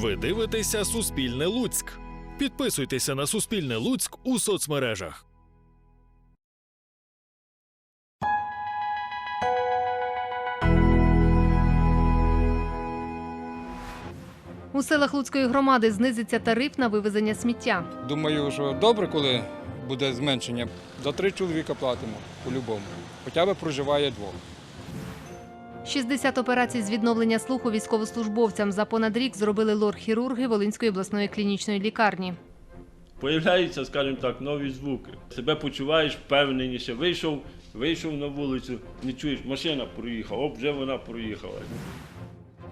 Ви дивитеся Суспільне Луцьк. Підписуйтеся на Суспільне Луцьк у соцмережах. У селах Луцької громади знизиться тариф на вивезення сміття. Думаю, що добре, коли буде зменшення. За три чоловіка платимо по-любому. Хоча б проживає двох. 60 операцій з відновлення слуху військовослужбовцям за понад рік зробили лор-хірурги Волинської обласної клінічної лікарні. Появляються, скажімо так, нові звуки. Себе почуваєш впевненіше. Вийшов, вийшов на вулицю, не чуєш, машина проїхала, оп, вже вона проїхала.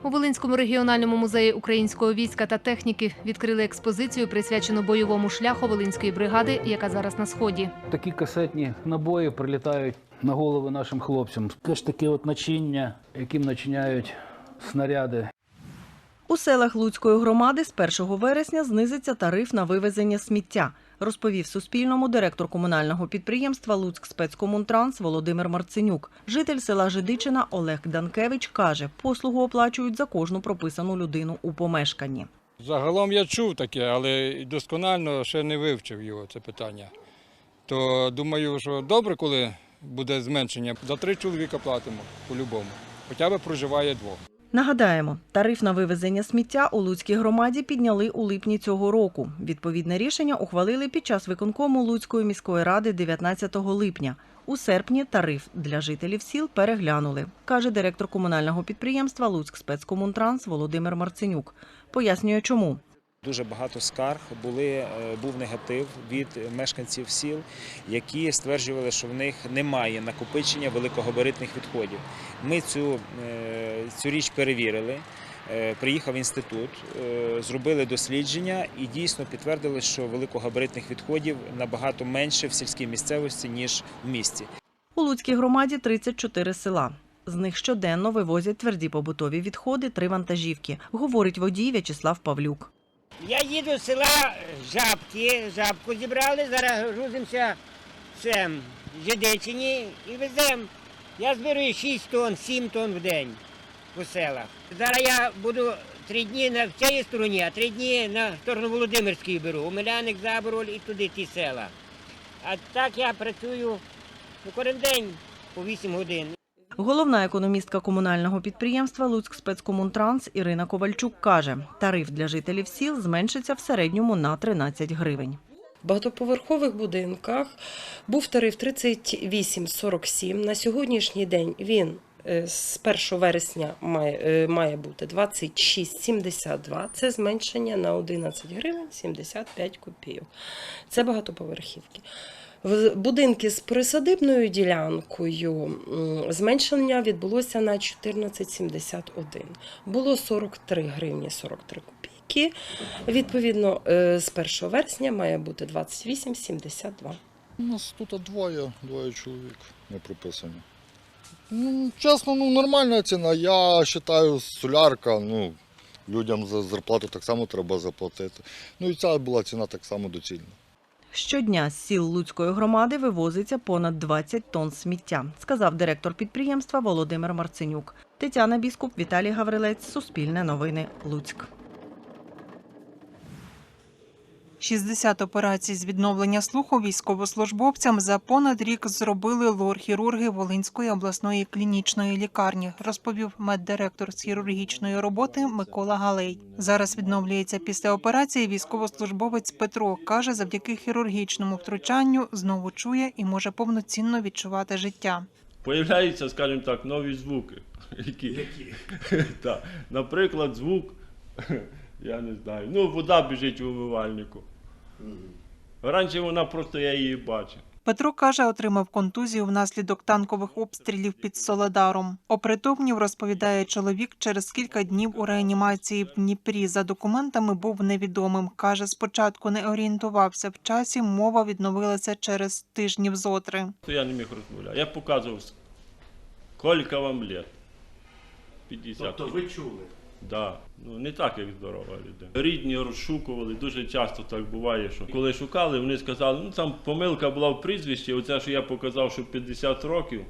У Волинському регіональному музеї українського війська та техніки відкрили експозицію, присвячену бойовому шляху Волинської бригади, яка зараз на сході. Такі касетні набої прилітають на голови нашим хлопцям. Це ж таке от начиння, яким начиняють снаряди. У селах Луцької громади з 1 вересня знизиться тариф на вивезення сміття, розповів Суспільному директор комунального підприємства Луцьк спецкомунтранс Володимир Марценюк. Житель села Жидичина Олег Данкевич каже, послугу оплачують за кожну прописану людину у помешканні. Загалом я чув таке, але досконально ще не вивчив його це питання. То думаю, що добре, коли буде зменшення. За три чоловіка платимо по-любому. Хоча б проживає двох. Нагадаємо, тариф на вивезення сміття у Луцькій громаді підняли у липні цього року. Відповідне рішення ухвалили під час виконкому Луцької міської ради 19 липня. У серпні тариф для жителів сіл переглянули, каже директор комунального підприємства Луцьк спецкомунтранс Володимир Марценюк. Пояснює, чому. Дуже багато скарг були, е, був негатив від мешканців сіл, які стверджували, що в них немає накопичення великогабаритних відходів. Ми цю, е, цю річ перевірили. Е, Приїхав інститут, зробили дослідження і дійсно підтвердили, що великогабаритних відходів набагато менше в сільській місцевості ніж в місті. У Луцькій громаді 34 села. З них щоденно вивозять тверді побутові відходи три вантажівки, говорить водій В'ячеслав Павлюк. Я їду з села Жабки, жабку зібрали, зараз грузимося в Жидичині і веземо. Я зберу 6 тонн, 7 тонн в день по селах. Зараз я буду три дні на цій стороні, а три дні на сторону Володимирської беру. У Миляник, Забороль і туди ті села. А так я працюю кожен день по 8 годин. Головна економістка комунального підприємства Луцьк спецкомунтранс Ірина Ковальчук каже, тариф для жителів сіл зменшиться в середньому на 13 гривень. В багатоповерхових будинках був тариф 38,47. На сьогоднішній день він е, з 1 вересня має, е, має бути 26,72. Це зменшення на 11 гривень 75 копійок. Це багатоповерхівки. В будинки з присадибною ділянкою зменшення відбулося на 14,71. Було 43 гривні 43 копійки. Відповідно, е, з 1 вересня має бути 28,72. У нас тут двоє, двоє чоловік не прописані. Ну, чесно, ну нормальна ціна. Я вважаю, солярка, ну, людям за зарплату так само треба заплатити. Ну і ця була ціна так само доцільна. Щодня з сіл Луцької громади вивозиться понад 20 тонн сміття, сказав директор підприємства Володимир Марценюк. Тетяна Біскуп, Віталій Гаврилець, Суспільне новини, Луцьк. 60 операцій з відновлення слуху військовослужбовцям за понад рік зробили лор-хірурги Волинської обласної клінічної лікарні, розповів меддиректор з хірургічної роботи Микола Галей. Зараз відновлюється після операції військовослужбовець Петро. Каже, завдяки хірургічному втручанню знову чує і може повноцінно відчувати життя. Появляються, скажімо так, нові звуки. Які? так. Наприклад, звук, я не знаю, ну, вода біжить у умивальнику. Раніше вона просто я її бачив. Петро каже, отримав контузію внаслідок танкових обстрілів під Соледаром. Опритомнів, розповідає чоловік, через кілька днів у реанімації в Дніпрі. За документами був невідомим. Каже, спочатку не орієнтувався в часі, мова відновилася через тижнів зотри. То я не міг розмовляти. Я показував, скільки вам лет. 50. Тобто ви чули? Да. Ну, не так, як здорова людина. Рідні розшукували, дуже часто так буває, що коли шукали, вони сказали, ну там помилка була в прізвищі, оце, що я показав, що 50 років,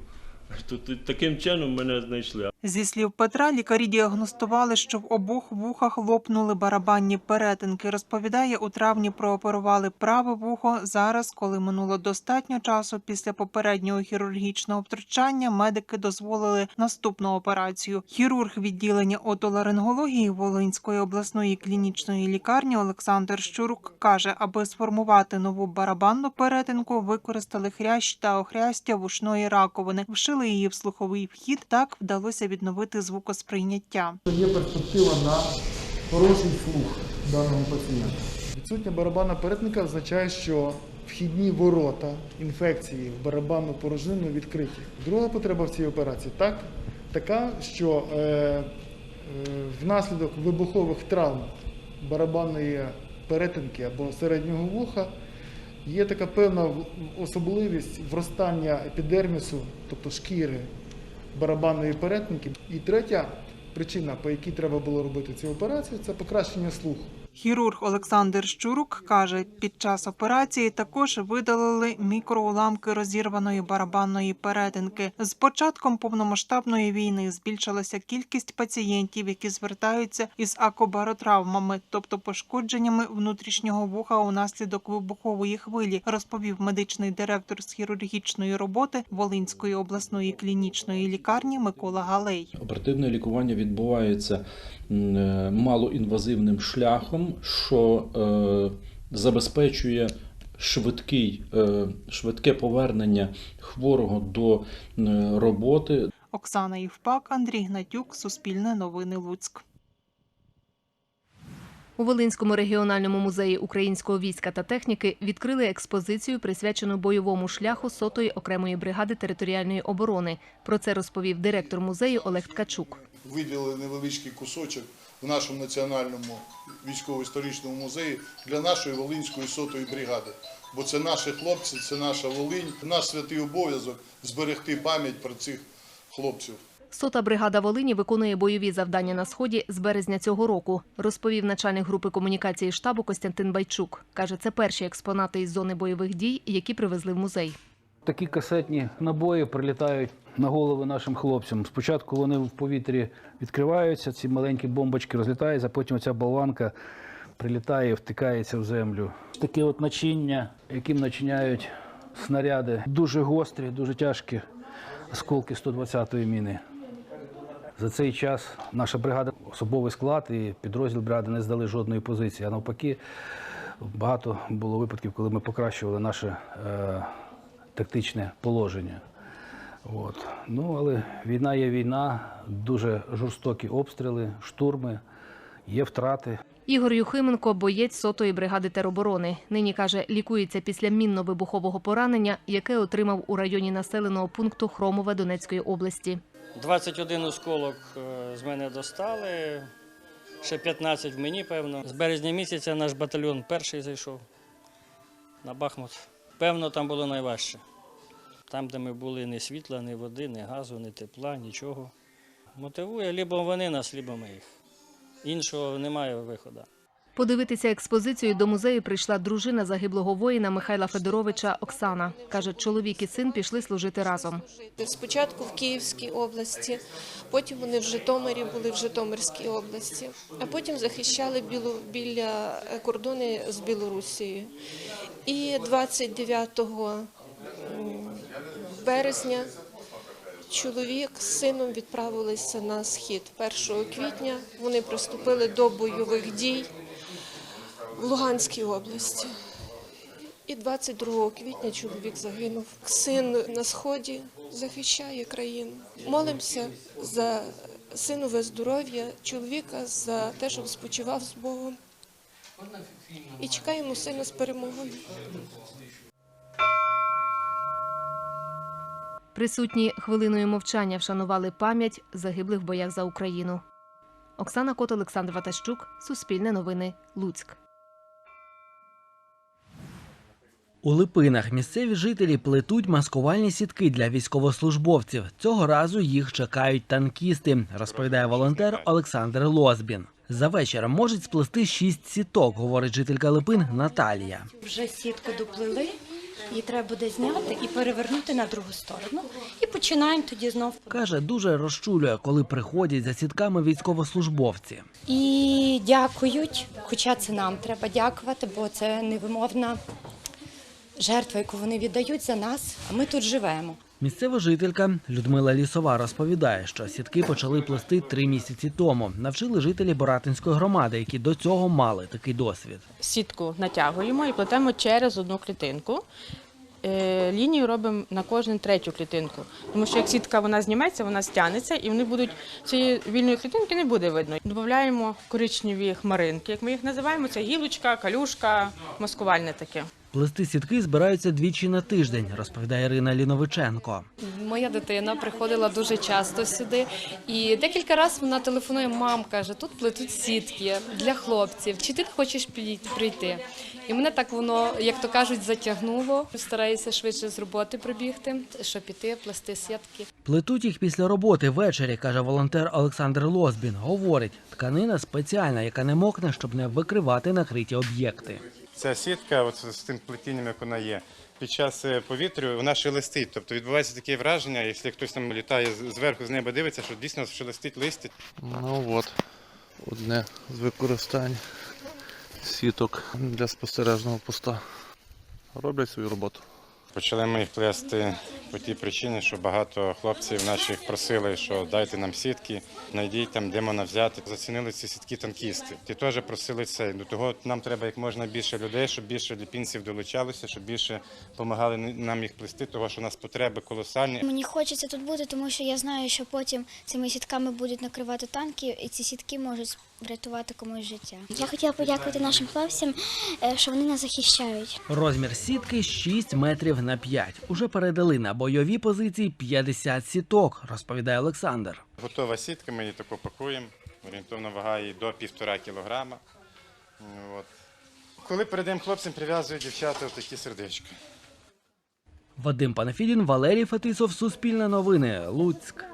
То, таким чином мене знайшли. Зі слів Петра, лікарі діагностували, що в обох вухах лопнули барабанні перетинки. Розповідає, у травні прооперували праве вухо. Зараз, коли минуло достатньо часу після попереднього хірургічного втручання, медики дозволили наступну операцію. Хірург відділення отоларингології Волинської обласної клінічної лікарні Олександр Щурук каже, аби сформувати нову барабанну перетинку, використали хрящ та охрястя вушної раковини, вшили її в слуховий вхід. Так вдалося відновити звукосприйняття. Є перспектива на хороший слух даного пацієнта. Відсутня барабанна перетинка означає, що вхідні ворота інфекції в барабанну порожнину відкриті. Друга потреба в цій операції так, така, що е, е, внаслідок вибухових травм барабанної перетинки або середнього вуха є така певна особливість вростання епідермісу, тобто шкіри барабанної перетинки. І третя причина, по якій треба було робити цю операцію, це покращення слуху. Хірург Олександр Щурук каже, під час операції також видалили мікроуламки розірваної барабанної перетинки. З початком повномасштабної війни збільшилася кількість пацієнтів, які звертаються із акобаротравмами, тобто пошкодженнями внутрішнього вуха унаслідок вибухової хвилі, розповів медичний директор з хірургічної роботи Волинської обласної клінічної лікарні Микола Галей. Оперативне лікування відбувається е, малоінвазивним шляхом, що е, забезпечує швидкий, е, швидке повернення хворого до м, роботи. Оксана Євпак, Андрій Гнатюк, Суспільне новини Луцьк. У Волинському регіональному музеї українського війська та техніки відкрили експозицію, присвячену бойовому шляху сотої окремої бригади територіальної оборони. Про це розповів директор музею Олег Ткачук. виділили невеличкий кусочок в нашому національному військово-історичному музеї для нашої Волинської сотої бригади. Бо це наші хлопці, це наша Волинь. Наш святий обов'язок зберегти пам'ять про цих хлопців. Сота бригада Волині виконує бойові завдання на сході з березня цього року, розповів начальник групи комунікації штабу Костянтин Байчук. Каже, це перші експонати із зони бойових дій, які привезли в музей. Такі касетні набої прилітають на голови нашим хлопцям. Спочатку вони в повітрі відкриваються, ці маленькі бомбочки розлітаються, а потім ця болванка прилітає втикається в землю. Таке от начиння, яким начиняють снаряди, дуже гострі, дуже тяжкі осколки 120-ї міни. За цей час наша бригада, особовий склад і підрозділ бригади не здали жодної позиції. А навпаки, багато було випадків, коли ми покращували наше е, тактичне положення. От. Ну, але війна є війна, дуже жорстокі обстріли, штурми, є втрати. Ігор Юхименко, боєць сотої бригади тероборони. Нині каже, лікується після мінно-вибухового поранення, яке отримав у районі населеного пункту Хромове Донецької області. 21 осколок е, з мене достали, ще 15 в мені, певно. З березня місяця наш батальйон перший зайшов на Бахмут. Певно, там було найважче. Там, де ми були, ні світла, ні води, ні газу, ні тепла, нічого. Мотивує, лібо вони нас, лібо ми їх. Іншого немає виходу. Подивитися експозицію до музею прийшла дружина загиблого воїна Михайла Федоровича Оксана. Каже, чоловік і син пішли служити разом. Спочатку в Київській області, потім вони в Житомирі були в Житомирській області, а потім захищали білу біля кордону з Білорусією. І 29 м, березня чоловік з сином відправилися на схід. 1 квітня вони приступили до бойових дій в Луганській області. І 22 квітня чоловік загинув. Син на сході захищає країну. Молимося за синове здоров'я, чоловіка за те, щоб спочивав з Богом. І чекаємо сина з перемогою. Присутні хвилиною мовчання вшанували пам'ять загиблих в боях за Україну. Оксана Кот, Олександр Ватащук, Суспільне новини, Луцьк. У Липинах місцеві жителі плетуть маскувальні сітки для військовослужбовців. Цього разу їх чекають танкісти, розповідає волонтер Олександр Лозбін. За вечір можуть сплести шість сіток, говорить жителька Липин Наталія. Вже сітку доплели, Її треба буде зняти і перевернути на другу сторону. І починаємо тоді знов. Каже, дуже розчулює, коли приходять за сітками військовослужбовці. І дякують, хоча це нам треба дякувати, бо це невимовна жертва, яку вони віддають за нас, а ми тут живемо. Місцева жителька Людмила Лісова розповідає, що сітки почали плести три місяці тому. Навчили жителі Боратинської громади, які до цього мали такий досвід. Сітку натягуємо і плетемо через одну клітинку. Е, Лінію робимо на кожну третю клітинку. Тому що як сітка вона зніметься, вона стягнеться, і вони будуть цієї вільної клітинки не буде видно. Додаємо коричневі хмаринки, як ми їх називаємо. Це гілочка, калюшка, маскувальне таке. Плести сітки збираються двічі на тиждень, розповідає Ірина Ліновиченко. Моя дитина приходила дуже часто сюди, і декілька разів вона телефонує, мам каже, тут плетуть сітки для хлопців. Чи ти хочеш прийти? І мене так воно, як то кажуть, затягнуло. Стараюся швидше з роботи прибігти, щоб піти, плести сітки. Плетуть їх після роботи ввечері, каже волонтер Олександр Лозбін. Говорить, тканина спеціальна, яка не мокне, щоб не викривати накриті об'єкти. Ця сітка, от з тим плетінням, як вона є, під час повітря повітрю вона шелестить. Тобто відбувається таке враження, якщо хтось там літає зверху з неба дивиться, що дійсно шелестить листя. Ну от, одне з використань сіток для спостережного поста. Роблять свою роботу. Почали ми їх плести по тій причині, що багато хлопців наших просили, що дайте нам сітки, знайдіть там, де можна взяти. Зацінили ці сітки танкісти. Ті теж просили це. До того нам треба як можна більше людей, щоб більше ліпінців долучалося, щоб більше допомагали нам їх плести, тому що у нас потреби колосальні. Мені хочеться тут бути, тому що я знаю, що потім цими сітками будуть накривати танки, і ці сітки можуть врятувати комусь життя. Я хотіла подякувати нашим хлопцям, е, що вони нас захищають. Розмір сітки 6 метрів на 5. Уже передали на бойові позиції 50 сіток, розповідає Олександр. Готова сітка, ми її таку пакуємо. Орієнтовно вага її до півтора кілограма. От. Коли передаємо хлопцям, прив'язують дівчата такі сердечка. Вадим Панафідін, Валерій Фетисов, Суспільне новини, Луцьк.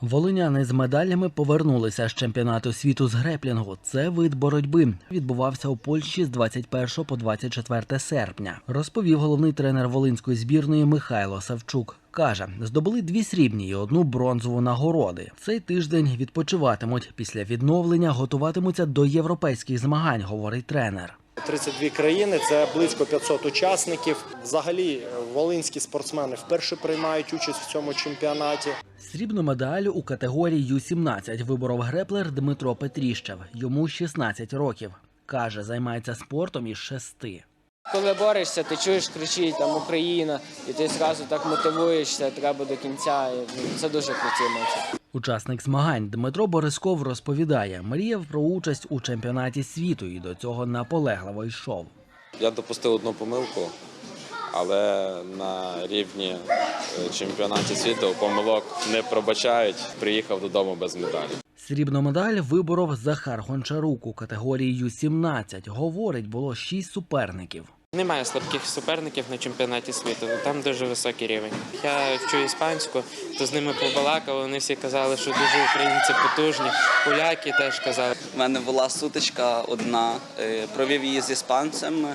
Волиняни з медалями повернулися з чемпіонату світу з греплінгу. Це вид боротьби. Відбувався у Польщі з 21 по 24 серпня. Розповів головний тренер волинської збірної Михайло Савчук. Каже, здобули дві срібні і одну бронзову нагороди. Цей тиждень відпочиватимуть. Після відновлення готуватимуться до європейських змагань, говорить тренер. 32 країни, це близько 500 учасників. Взагалі, волинські спортсмени вперше приймають участь в цьому чемпіонаті. Срібну медаль у категорії Ю-17 виборов греплер Дмитро Петріщев. Йому 16 років. Каже, займається спортом із шести. Коли борешся, ти чуєш, кричить там Україна, і ти зразу так мотивуєшся, треба до кінця. І, ну, Це дуже круті емоції. Учасник змагань Дмитро Борисков розповідає, мріяв про участь у чемпіонаті світу і до цього наполегливо йшов. Я допустив одну помилку, але на рівні е, чемпіонаті світу помилок не пробачають. Приїхав додому без медалі. Срібну медаль виборов Захар Гончарук у категорії Ю-17. Говорить, було шість суперників. Немає слабких суперників на чемпіонаті світу. Там дуже високий рівень. Я вчу іспанську, то з ними побалакав. Вони всі казали, що дуже українці потужні. Поляки теж казали. У мене була сутичка одна. е, Провів її з іспанцем,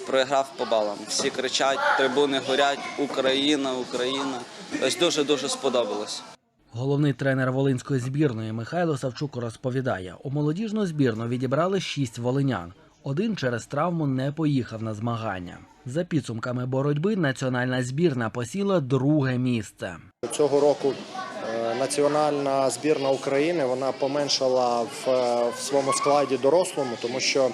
програв по балам. Всі кричать, трибуни горять, Україна, Україна. Ось дуже дуже сподобалось. Головний тренер волинської збірної Михайло Савчук розповідає, у молодіжну збірну відібрали шість волинян. Один через травму не поїхав на змагання. За підсумками боротьби національна збірна посіла друге місце. Цього року е, національна збірна України вона поменшала в, е, в своєму складі дорослому, тому що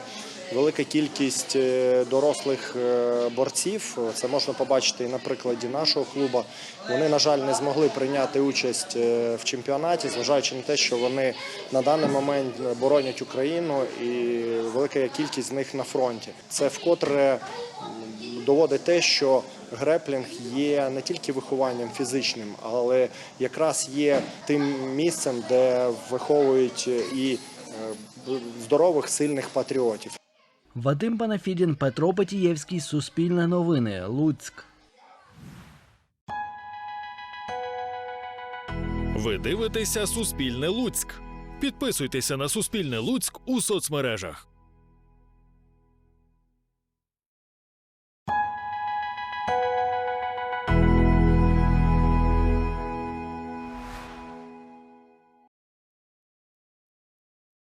велика кількість е, дорослих е, борців, це можна побачити і на прикладі нашого клубу. Вони, на жаль, не змогли прийняти участь е, в чемпіонаті, зважаючи на те, що вони на даний момент боронять Україну і велика кількість з них на фронті. Це вкотре доводить те, що греплінг є не тільки вихованням фізичним, але якраз є тим місцем, де виховують і здорових, сильних патріотів. Вадим Панафідін, Петро Петієвський, Суспільне новини, Луцьк. Ви дивитеся Суспільне Луцьк. Підписуйтеся на Суспільне Луцьк у соцмережах.